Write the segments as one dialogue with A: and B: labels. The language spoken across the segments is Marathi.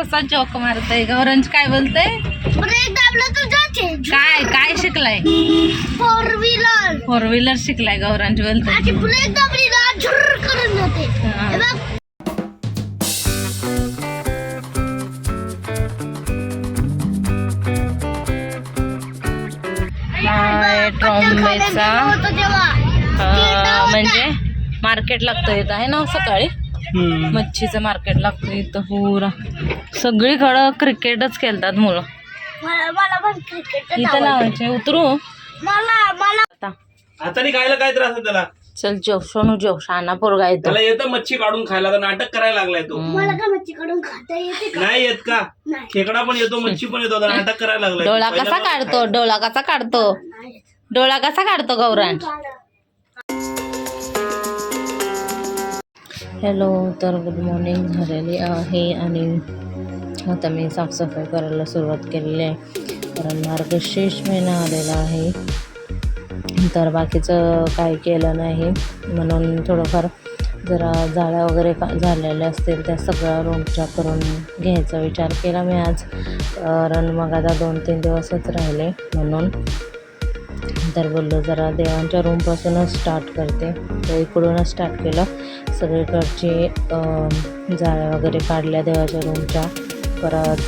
A: कसा जोक मारतय गौरंज काय बोलतय?
B: ब्रेक दाबलं तर जाते
A: काय काय शिकलाय?
B: फोर व्हीलर
A: फोर व्हीलर शिकलाय गौरंज बोलतोय.
B: आणि ब्रेक दाबली ना झुर करून जाते.
A: हा.
B: बघ.
A: काय ट्रॉम्बेचा
B: होतं तेव्हा.
A: अं, म्हणजे मार्केट लागतं इथं आहे ना सकाळी? मच्छीचं मार्केट लागतं इथं पुरा. सगळीकडं क्रिकेटच खेळतात मुलं.
B: मला मला पण क्रिकेट
A: इथं लावायचे उतरू.
B: मला मला.
A: आता.
C: हाताने खायला काय त्रास आहे त्याला?
A: चल जेव सोनू जेव शाना पोरगा येतो
C: त्याला येतं मच्छी काढून खायला तर नाटक करायला लागलाय तो.
B: मला का मच्छी काढून खाता येते का?
C: नाही येत का? खेकडा पण येतो मच्छी पण येतो आता नाटक करायला लागलाय
A: डोळा कसा काढतो? डोळा कसा काढतो? डोळा कसा काढतो
B: काढा.
A: हॅलो तर गुड मॉर्निंग. झालेली आहे आणि आता मी साफसफाई करायला सुरुवात केलेली आहे. कारण मार्गशीर्ष महिना आलेला आहे. तर बाकीचं काही केलं नाही. म्हणून थोडंफार जरा जाळ्या वगैरे का झालेल्या असतील त्या सगळ्या रूमच्या करून घ्यायचा विचार केला मी आज. कारण मग आता दोन तीन दिवसच राहिले. म्हणून तर बोललो जरा देवांच्या रूमपासूनच स्टार्ट करते. तर इकडूनच स्टार्ट केलं. सगळीकडचे जाळ्या वगैरे काढल्या देवाच्या रूमच्या परत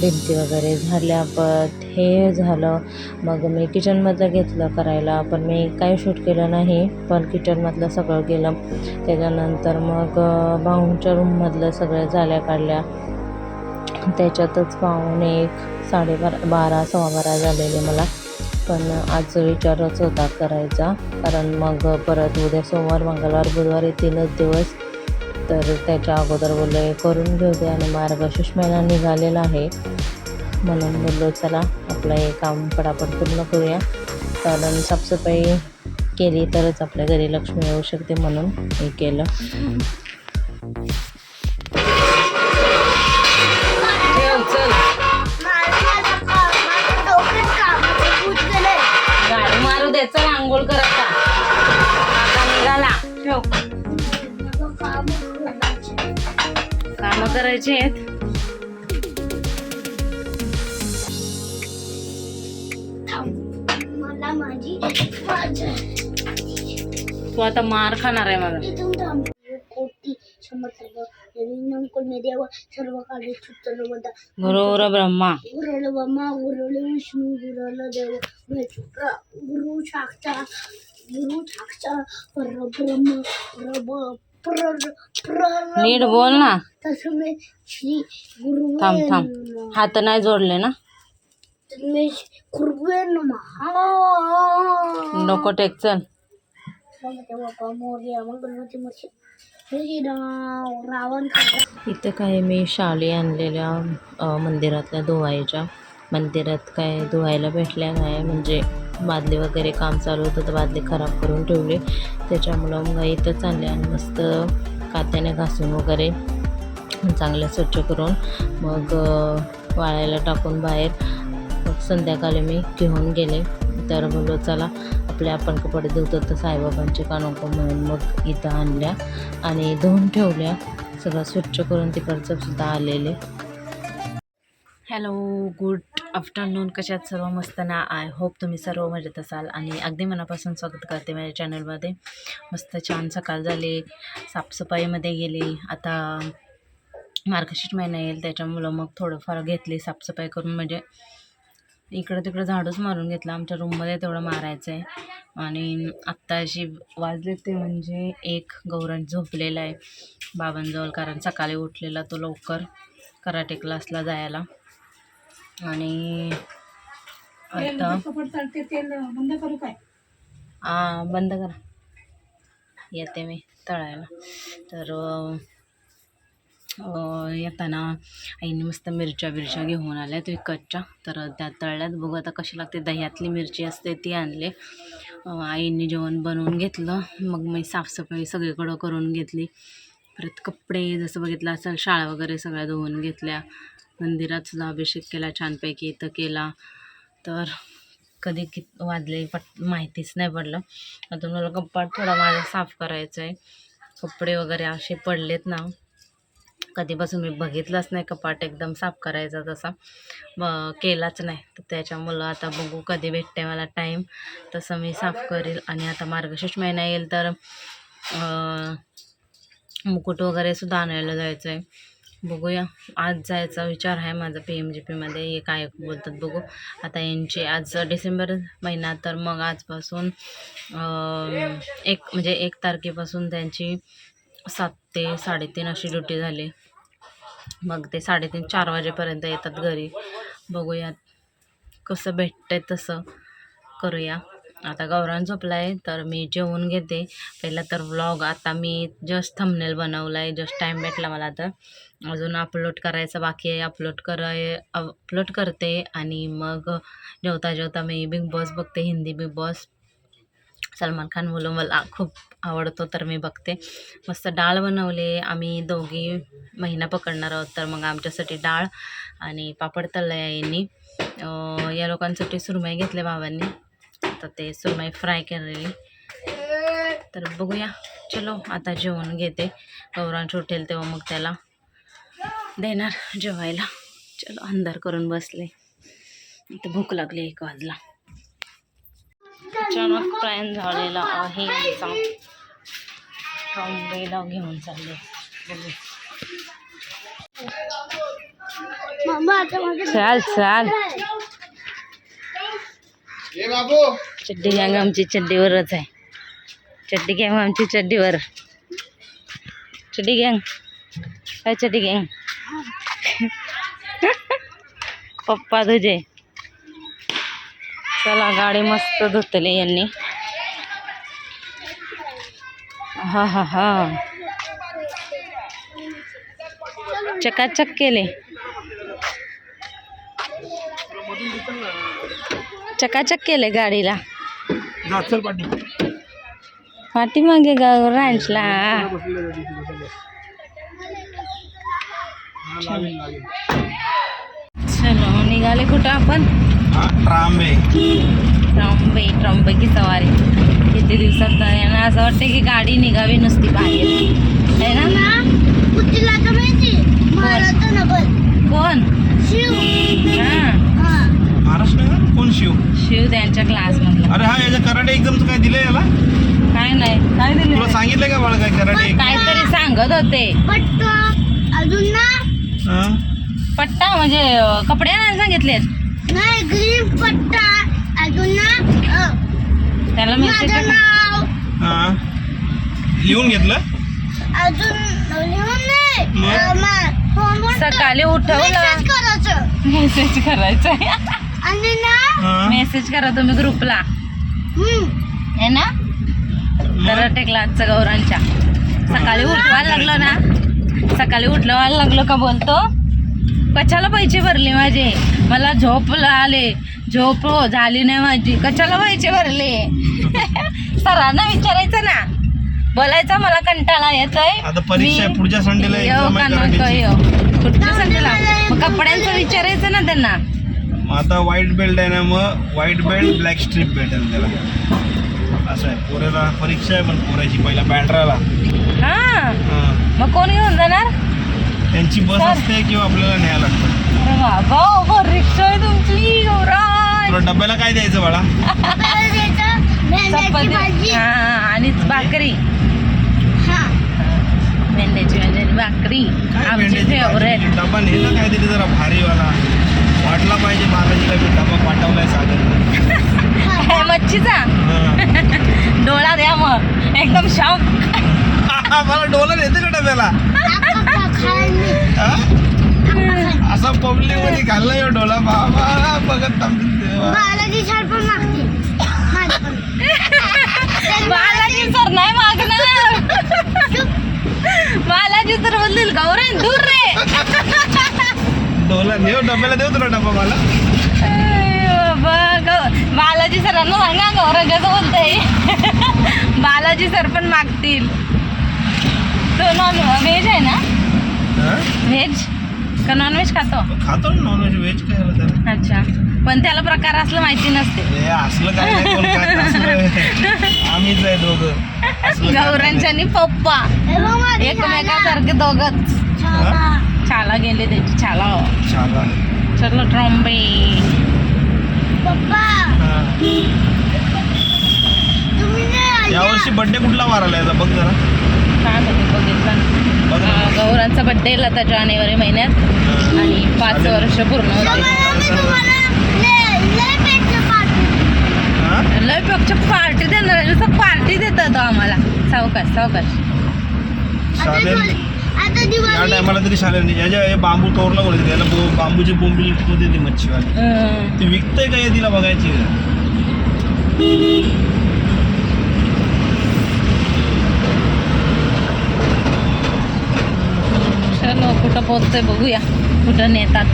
A: भिंती वगैरे झाल्या. परत हे झालं. मग मी किचनमधलं घेतलं करायला पण मी काही शूट केलं नाही. पण किचनमधलं सगळं केलं त्याच्यानंतर मग भाऊंच्या रूममधलं सगळ्या जाळ्या काढल्या. त्याच्यातच पाहून एक साडेबारा बारा सव्वा बारा झालेले मला. पण आज विचारच होता करायचा. कारण मग परत उद्या सोमवार मंगळवार बुधवार हे तीनच दिवस तर त्याच्या अगोदर बोललो करून घेऊ दे. आणि मार्गशीर्ष महिना निघालेला आहे. म्हणून बोललो चला आपलं हे काम पटापट पूर्ण करूया. कारण साफसफाई केली तरच आपल्या घरी लक्ष्मी येऊ शकते म्हणून हे केलं. आता निघाला ठेव.
B: काम करायचं.
A: आहेत. तू आता मार खाणार आहे मला.
B: सर्व
A: गुरुवर ब्रह्मा.
B: गुरुल ब्रह्मा गुरुल विष्णू गुरुल देव. गुरु साक्षात गुरु साक्षात. परब्रह्म परब प्र प्र
A: नीट बोल ना. थांब थांब. हात नाही जोडले ना? नको टेक चल.
B: रावण
A: इथं काय मी शाली आणलेल्या मंदिरातल्या धुवायच्या मंदिरात काय धुवायला भेटल्या नाही म्हणजे बादली वगैरे काम चालू होतं तर बादली खराब करून ठेवली. त्याच्यामुळं मग इथंच आणले आणि मस्त कात्याने घासून वगैरे चांगलं स्वच्छ करून मग वाळायला टाकून बाहेर. मग संध्याकाळी मी घेऊन गेले. तर बोललो चला आपले आपण कपडे धुतो तर साईबाबांचे का म्हणून मग इथं आणल्या आणि धुवून ठेवल्या. सगळं स्वच्छ करून तिकडचंसुद्धा आलेले. हॅलो गुड आफ्टरनून कशात सर्व मस्त ना? आय होप तुम्ही सर्व मजेत असाल आणि अगदी मनापासून स्वागत करते माझ्या चॅनलमध्ये मस्त छान सकाळ झाली साफसफाईमध्ये गेली. आता मार्गशीर्ष महिना येईल त्याच्यामुळं मग थोडंफार घेतली साफसफाई करून. म्हणजे इकडं तिकडं झाडूच मारून घेतलं. आमच्या रूममध्ये तेवढं मारायचं आहे आणि आत्ता अशी वाजले ते म्हणजे एक गौरण झोपलेला आहे बाबांजवळ कारण सकाळी उठलेला तो लवकर कराटे क्लासला जायला. आणि आता आ, बंद करा. येते मी तळायला. तर येताना आईने मस्त मिरच्या बिरच्या घेऊन आल्या ते कच्च्या तर त्या तळल्यात. बघू आता कशी लागते. दह्यातली मिरची असते ती आणले. आईने जेवण बनवून घेतलं. मग मी साफसफाई सगळीकडं करून घेतली. परत कपडे जसं बघितलं असेल शाळा वगैरे सगळ्या धुवून घेतल्या. मंदिरात सुद्धा अभिषेक केला छानपैकी इथं केला. तर कधी कित वाजले पट माहितीच नाही पडलं. आता मला कपाट थोडा माझा साफ करायचा आहे कपडे वगैरे असे पडलेत ना. कधीपासून मी बघितलंच नाही कपाट एकदम साफ करायचा तसा. ब केलाच नाही. तर त्याच्यामुळं आता बघू कधी भेटते मला टाईम तसं मी साफ करेल. आणि आता मार्गशीर्ष महिना येईल तर मुकुट वगैरे सुद्धा आणायला जायचं आहे बघूया. आज जायचा विचार आहे माझा पी एम जी पीमध्ये हे काय बोलतात बघू. आता यांची आज डिसेंबर महिना तर मग आजपासून एक म्हणजे एक तारखेपासून त्यांची सात ते साडेतीन अशी ड्युटी झाली. मग ते साडेतीन चार वाजेपर्यंत येतात घरी. बघूयात कसं भेटतंय तसं. करूया. आता गौरान झोपला आहे तर मी जेवून घेते. पहिला तर व्लॉग आता मी जस्ट थंबनेल बनवला आहे जस्ट टाईम भेटला मला तर अजून अपलोड करायचं बाकी आहे. अपलोड कराय अपलोड करते. आणि मग जेवता जेवता मी बिग बॉस बघते हिंदी बिग बॉस सलमान खान बोलून मला खूप आवडतो तर मी बघते. मस्त डाळ बनवले. आम्ही दोघी महिना पकडणार आहोत तर मग आमच्यासाठी डाळ आणि पापड तळलं यांनी या लोकांसाठी सुरमई घेतले बाबांनी. तर ते सुरमई फ्राय केलेली. तर बघूया. चलो आता जेवण घेते. गौरांश उठेल तेव्हा मग त्याला देणार जेवायला. चलो अंधार करून बसले. तर भूक लागली एक वाजला. अचानक प्लॅन झालेला आहे ट्रॉम्बेला घेऊन चालले. चाल चाल. चड्डी गँग आमची चड्डीवरच आहे. चड्डी गँग आमची चड्डीवर. चड्डी गँग. काय चड्डी गँग. पप्पा तुझे. चला गाडी मस्त धुतली यांनी. हा हा हा चकाचक केले. चकाचक केले गाडीला. पाठीमागे गाव रांचला. चलो निघाले कुठं आपण?
C: ट्रांबे.
A: ट्रॉम्बे ट्रॉम्बे की सवारी. किती दिवसात यांना असं वाटतं की गाडी निघावी नुसती बाहेर. आहे ना कोण?
B: शिव.
A: हा.
B: हा.
C: महाराष्ट्र कोण शिव?
A: शिव त्यांच्या क्लासमधला.
C: अरे हा याच्या कराटे एक्झामचं काय याला?
A: काय नाही. काय
C: तुला
A: दिलं
C: सांगितलंय का बाळा काय कराटे?
A: काहीतरी सांगत होते.
B: पट्ट. अजून ना?
C: हा?
A: पट्टा म्हणजे कपडे नाही सांगितलेत.
B: नाही ग्रीन पट्टा. अजून ना?
A: त्याला मेसेज
B: माझं नाव.
C: हा. लिहून घेतलं?
B: अजून लिहून नाही.
C: मग?
B: अ, मा- होमवर्क
A: सकाळी उठवलं.
B: message करायचं.
A: मेसेज करायचा.
B: आणि ना
C: हा.
A: मेसेज करा तुम्ही ग्रुपला
B: हम्म,
A: है ना?
C: मग?
A: कराटे क्लासचं गौरांच्या. सकाळी उठवायला लागलं ना. सकाळी उठवायला लागलो का बोलतो? कशाला पैसे भरले माझे? मला झोप आले. झोप हो, झाली नाही माझी. कशाला पैसे भरले? सरांना विचारायचं ना. बोलायचं मला कंटाळा येतोय.
C: आता परीक्षा पुढच्या संडेला
A: पुढच्या संडेला मग कपड्यांचं विचारायचं ना त्यांना.
C: मग आता व्हाईट बेल्ट आहे ना मग व्हाईट बेल्ट ब्लॅक स्ट्रीप भेटेल त्याला. असं आहे. पोऱ्याला परीक्षा आहे पण पोऱ्याची पहिला बँड्राला
A: हा. मग कोण घेऊन जाणार?
C: त्यांची बस
A: सर.
C: असते किंवा आपल्याला न्यायला लागतं.
A: अरे बाबा उभं रिक्षा आहे तुमची
C: तुला डब्याला काय द्यायचं बाळा?
B: आपल्याला द्यायचं भेंड्याची
A: चपाती.
B: भाजी.
A: हा आणि भाकरी.
B: हा.
A: भेंड्याची भाजी आणि भाकरी.
C: काय
A: आमची
C: भेंड्याची
A: फेवरेट?
C: डबा नेलं काय तरी जरा भारीवाला? वाटला पाहिजे बालाजीला मी डबा पाठवलाय सागर.
A: मच्छीचा. डोळा द्या मग. एकदम शॉक
C: मला डोलर येते का डब्याला
B: आप्पा खायला नाही.
C: हा?
B: आप्पा खायला.
C: असं पब्लिकमध्ये घालला यो डोला. बाबा बघत.
B: बालाजी झाड पण मागते.
A: बालाजी सर नाही मागणार. बालाजी सर बोलतील गौराई दूर रे.
C: डोला नेऊ डब्याला देऊ तुला डबा मला.
A: अय बाबा, गौ- बालाजी सरांना सांगा गौराजाचं बोलतंय बालाजी सर पण मागतील. तो नॉन व्हेज आहे ना?
C: हा?
A: व्हेज का नॉनव्हेज खातो?
C: खातो ना नॉनव्हेज व्हेज काय
A: अच्छा. पण त्याला प्रकार असलं माहिती नसते.
C: असलं काय नाही कोण काय असलं. आम्हीच आहे दोघं. असलं काय नाही.
A: गौरांच्या आणि पप्पा. एकमेकासारखे दोघच.
B: छोटा
A: चाला गेले त्याची चाला
C: चाला.
A: चलो ट्रॉम्बे.
B: पप्पा.
C: हा.
B: नाही आल्या.
C: यावर्षी बर्थडे कुठला वाराला याचा बघ जरा.
A: काय माहिती बघितलं गौरांचा बड्डे आता जानेवारी महिन्यात. आणि पाच. वर्ष पूर्ण होते.
B: लय.
C: हा?
A: पक्ष पार्टी देणार पार्टी देतात तो आम्हाला. सावकाश सावकाश.
C: या टायमाला तरी याच्या हे बांबू तोरला बोलायचं याला बो- बांबूची बोंबील मध्ये ती मच्छीवाली? ती विकतंय का हे तिला बघायची
A: चलो कुठं पोहोचतोय बघूया. कुठं नेतात.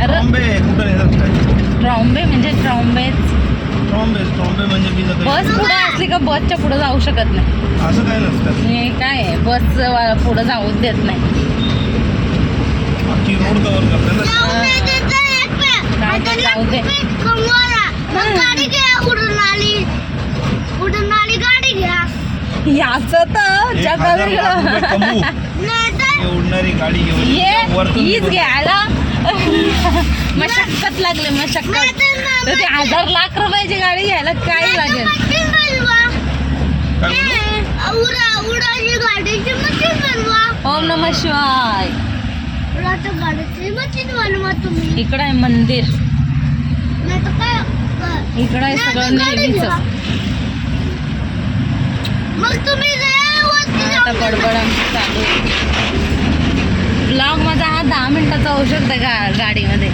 C: ट्रॉम्बे कुठं नेतात काय?
A: ट्रॉम्बे म्हणजे ट्रॉम्बेच
C: ट्रॉम्बे ट्रॉम्बे म्हणजे
A: बस पुढे असली का बसच्या पुढे जाऊ शकत नाही.
C: असं काय नसतं.
A: हे काय बस पुढे जाऊच देत नाही.
C: रोड कव्हर
A: याच तर
C: एक उडणारी गाडी घेऊन
A: हीच घ्यायला मशक्कत लागली मशक्कत
B: तर
A: ते हजार लाख रुपयाची गाडी घ्यायला काय लागेल ओम नम शिवाय.
B: उडाच्या गाडीची मशीन बनवा तुम्ही.
A: इकडं आहे मंदिर. इकडं आहे
B: नाही
A: सगळं नेहमीच.
B: मग तुम्ही
A: आता बडबड आमची चालू ब्लॉग माझा हा दहा मिनिटाचा होऊ शकतो गा गाडीमध्ये.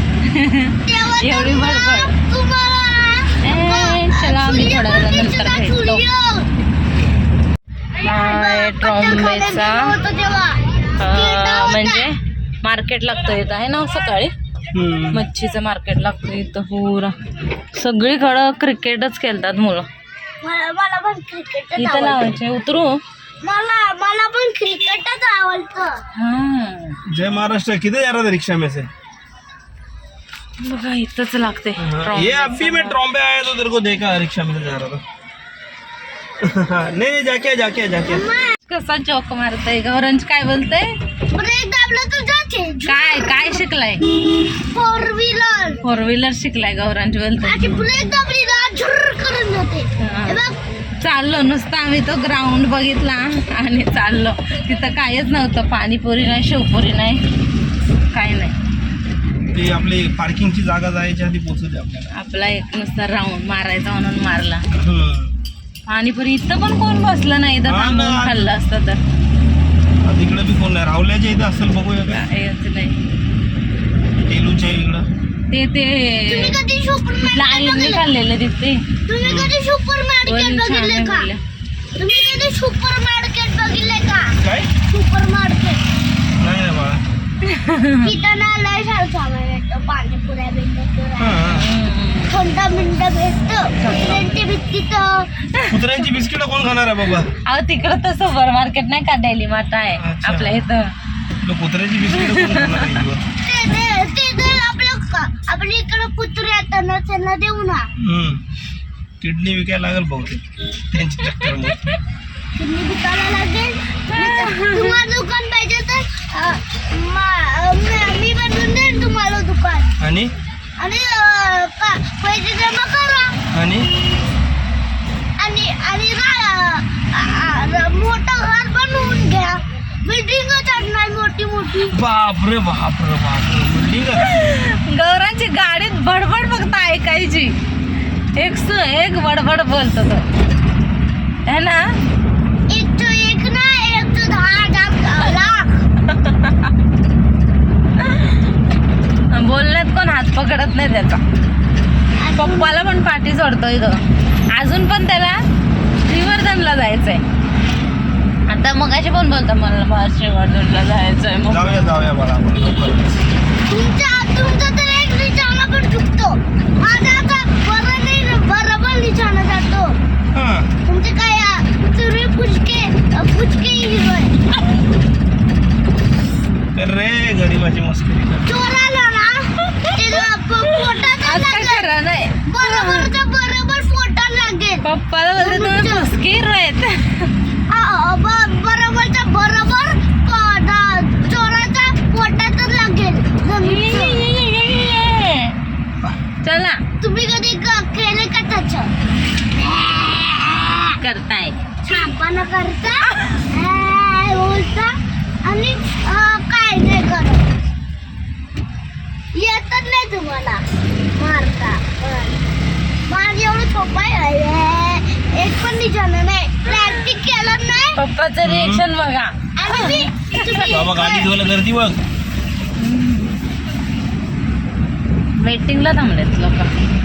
A: एवढी ए, चला आम्ही थोड्या वेळानंतर भेटतो. ट्रॉम्बेचा म्हणजे मार्केट लागतं इथं आहे ना सकाळी?
C: हम्म.
A: मच्छीचं मार्केट लागतं इथं पुरा. सगळीकडं क्रिकेटच खेळतात मुलं.
B: मला मला पण क्रिकेटच
A: इथं लावायचे उतरू.
B: मला मला पण क्रिकेटच आवडतं.
A: हा
C: जय महाराष्ट्र किधर जा रहा था रिक्शा में से
A: बघा इथंच लागते.
C: ये अभी मैं ट्रॉम्बे आया तो तेरे को देखा रिक्शा में से जा रहा था. नहीं जाके जाके जाके.
A: कसा चौक मारतय गौरंज काय बोलतय?
B: ब्रेक दाबलं तर जाते.
A: काय काय शिकलाय?
B: फोर व्हीलर
A: फोर व्हीलर शिकलाय गौरांज बोलतोय.
B: आणि ब्रेक दाबली ना झुर्र करून जाते.
A: हा. चाललो नुसतं आम्ही तो ग्राउंड बघितला आणि चाललो. तिथं काहीच नव्हतं पाणीपुरी नाही शेवपुरी नाही काय नाही.
C: ते आपली पार्किंगची जागा जायच्या आधी आपल्याला.
A: आपला एक नुसता राऊंड मारायचा म्हणून मारला. पाणीपुरी इथं पण कोण बसलं नाही इथं
C: हा ना.
A: थांबून खाल्लं असतं तर.
C: आता इकडे बी कोण नाही. रावल्याच्या इथं असेल बघूया
A: नाही ते
B: तुम्ही
A: ते
B: कधी सुपर मार्केट
A: खाल्लेलं तिथे
B: तुम्ही कधी सुपर मार्केट बघितले का? तुम्ही कधी सुपर मार्केट बघितले का?
C: काय
B: सुपर मार्केट।
C: नाही ना बाळा
B: तिथं ना लय सारं सामान भेटतं पाणीपुऱ्या भेटतं. थंड मिंड भेटतं कुत्र्यांची भित्तीचं
C: कुत्र्यांची बिस्किट कोण खाणार आहे बाबा?
A: अहो तिकडं तर सुपर मार्केट नाही का डेली मार्ट आहे
C: अच्छा.
A: आपल्या इथं
C: कुत्र्याची बिस्किट कोण खाणार आहे
B: आपल्या इकडं कुत्रे येतात ना त्यांना देऊ ना.
C: हम्म. किडनी विकायला लागेल बहुतेक. त्यांच्या चक्करमध्ये
B: तुम्ही विकायला लागेल. तुम्हाला दुकान पाहिजे तर अं, मा- मी- मी बनवून देईन तुम्हाला दुकान.
C: आणि?
B: आणि अं, का- पैसे जमा करा.
C: आणि?
B: आणि आणि रा- आ- मोठं घर बनवून घ्या बिल्डिंग चढणार मोठी मोठी.
C: बापरे बापरे बापरे. बिल्डिंग
A: गौरांची गाडीत बडबड फक्त ऐकायची. एक सु एक बडबड बोलतो तो. है ना?
B: एक तो एक ना एक तो दहा दहा लाख.
A: बोलण्यात कोण हात पकडत नाही त्याचा. पप्पाला पण पाठी सोडतोय तो अजून पण त्याला श्रीवर्धनला जायचंय. आता मग अशी पण बोलतो मला श्रीवर्धनला जायचंय मग
C: जाऊया जाऊया आपण लवकर.
B: तुमचा तुमचा तर एक निशाणा पण चुकतो. माझा आता बरं नाही बरोबर निशाणा जातो.
C: हा.
B: तुमचे काय तुम्ही पुचके पुचके हिरो
C: रे गरीबाची मस्करी कर.
B: चोराला ना
A: नाही.
B: बरोबर पोटात लागेल.
A: पप्पाला बोलते तुम्ही मुस्किर आहेत.
B: गाणं करता बोलता आणि काय नाही करत. येतच नाही तुम्हाला. मारता. मार एवढं सोपा आहे. एक पण निशाण नाही. प्रॅक्टिस केलं नाही.
A: पप्पाचं रिएक्शन बघा.
B: आणि
C: बाबा गाडी धुवायला
A: वेटिंगला थांबलेत लोक.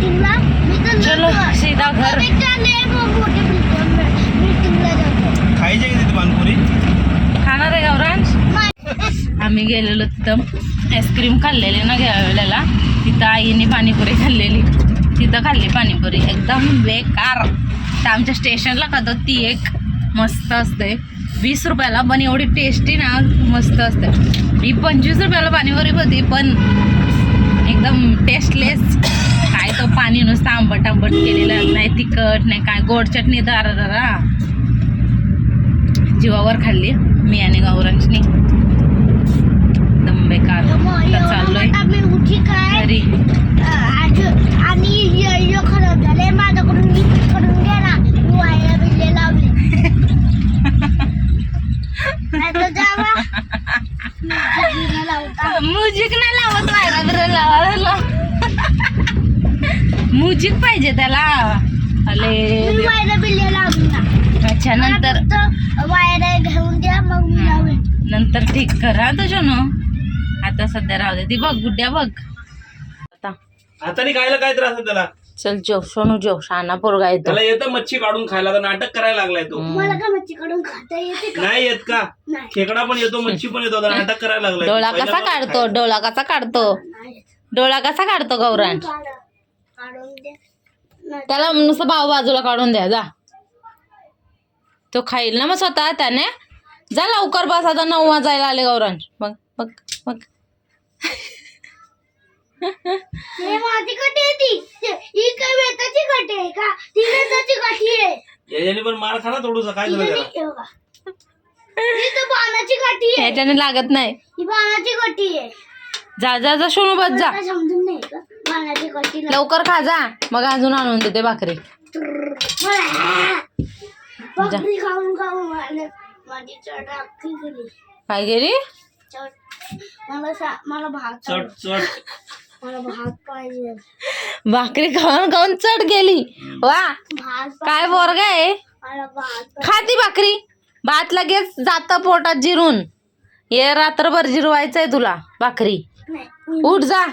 A: चलो सीधा घर.
C: खायचे का तिथे
A: खाणार आहे गौरांश आम्ही गेलेलो तिथं. आईस्क्रीम खाल्लेली ना घ्या वेळेला. तिथं आईने पाणीपुरी खाल्लेली. तिथं खाल्ली पाणीपुरी. एकदम बेकार. तर आमच्या स्टेशनला खातो ती एक. मस्त असते. वीस रुपयाला पण एवढी टेस्टी ना मस्त असते. मी पंचवीस रुपयाला पाणीपुरी होती पण एकदम टेस्टलेस काय तो पाणी नुसतं आंबट आंबट केलेलं. नाही तिखट नाही काय. गोड चटणी दारा दारा जीवावर खाल्ली मी आणि गौरांशनी. एकदम बेकार चाललोय.
B: मी उठी काय?
A: घरी. म्युझिक नाही लावत. व्हायला बरं लावायला म्युझिक पाहिजे त्याला. अच्छा नंतर?
B: वायरा घेऊन द्या मग मी लावेन.
A: नंतर ठीक कर हा तुझ्या ना. आता सध्या राहू दे. ती बघ गुड्ड्या बघ. आता.
C: हाताने खायला काय त्रास आहे त्याला?
A: चल जेव सोनू जेव. शाना पोरगा येतो
C: त्याला येतं मच्छी काढून खायला तर नाटक करायला लागलाय तो.
B: मला का मच्छी काढून खाता येते का?
C: नाही येत का?
B: नाही.
C: खेकडा पण येतो मच्छी पण येतो आता नाटक करायला लागलाय
A: डोळा कसा काढतो? डोळा कसा काढतो? डोळा कसा काढतो गौरांश?
B: काढा. काढून द्या नाही.
A: त्याला नुसतं भाऊ बाजूला काढून द्या जा. तो खाईल ना मग स्वतः त्याने. जा लवकर बस आता नऊ वाजायला आले गौरांश. मग मग मग
B: हे माझी कटी आहे ती. ते- ही काय वेताची कटी आहे का? ती वेताची कटी आहे.
C: याच्याने पण मार खा ना थोडूसा काय झालं
B: हिला
C: त्याला?
B: नाही- हे बघा. ही तर बाणाची काठी आहे.
A: ह्याच्याने लागत नाही.
B: ही बाणाची कटी आहे.
A: जा जा जा शोनू बस जा.
B: समजून नाही का
A: लवकर खा जा. मग अजून आणून देते भाकरी.
B: मला- बकरी खाऊन खाऊन मला माझी चट अख्खी गेली.
A: काय गेली?
B: चट मला सा- मला भात
C: चट चट
B: मला भात पाहिजे.
A: भाकरी खाऊन खाऊन चढ गेली. वा.
B: भात
A: काय बोरगा आहे?
B: मला भात
A: खा ती भाकरी. भात लगेच जात पोटात जिरून. हे रात्रभर जिरवायचंय तुला भाकरी. उठ जा.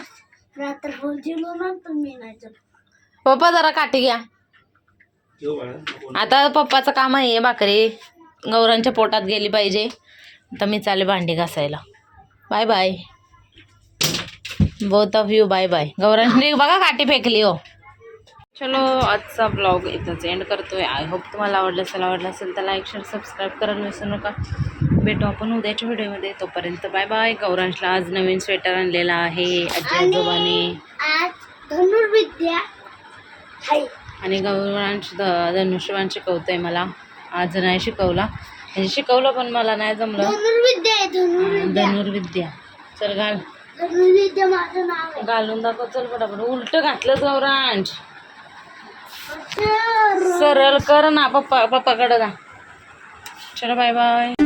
A: पप्पा जरा काठी घ्या. आता पप्पाचं काम आहे भाकरी गौरांच्या पोटात गेली पाहिजे. आता मी चाले भांडी घासायला. Bye bye both of you bye bye गौरांशने बघा काठी फेकली हो. चलो आजचा ब्लॉग इथंच एंड करतोय. आय होप तुम्हाला आवडलं असेल आवडलं असेल तर लाईक शेअर सबस्क्राईब करायला विसरू नका. भेटू आपण उद्याच्या व्हिडिओमध्ये. तोपर्यंत बाय बाय. गौरांशला आज नवीन स्वेटर आणलेला आहे आजी आजोबाने. आणि गौरांश ध धनुष्यवान शिकवतोय मला. आज नाही शिकवला. म्हणजे शिकवलं पण मला नाही जमलं.
B: धनुर्विद्या
A: चल घाल. घालून दाखव. चल पटापट. उलट घातलं गौरांश. सरळ कर ना पप्पा पप्पाकडे जा. चलो बाय बाय.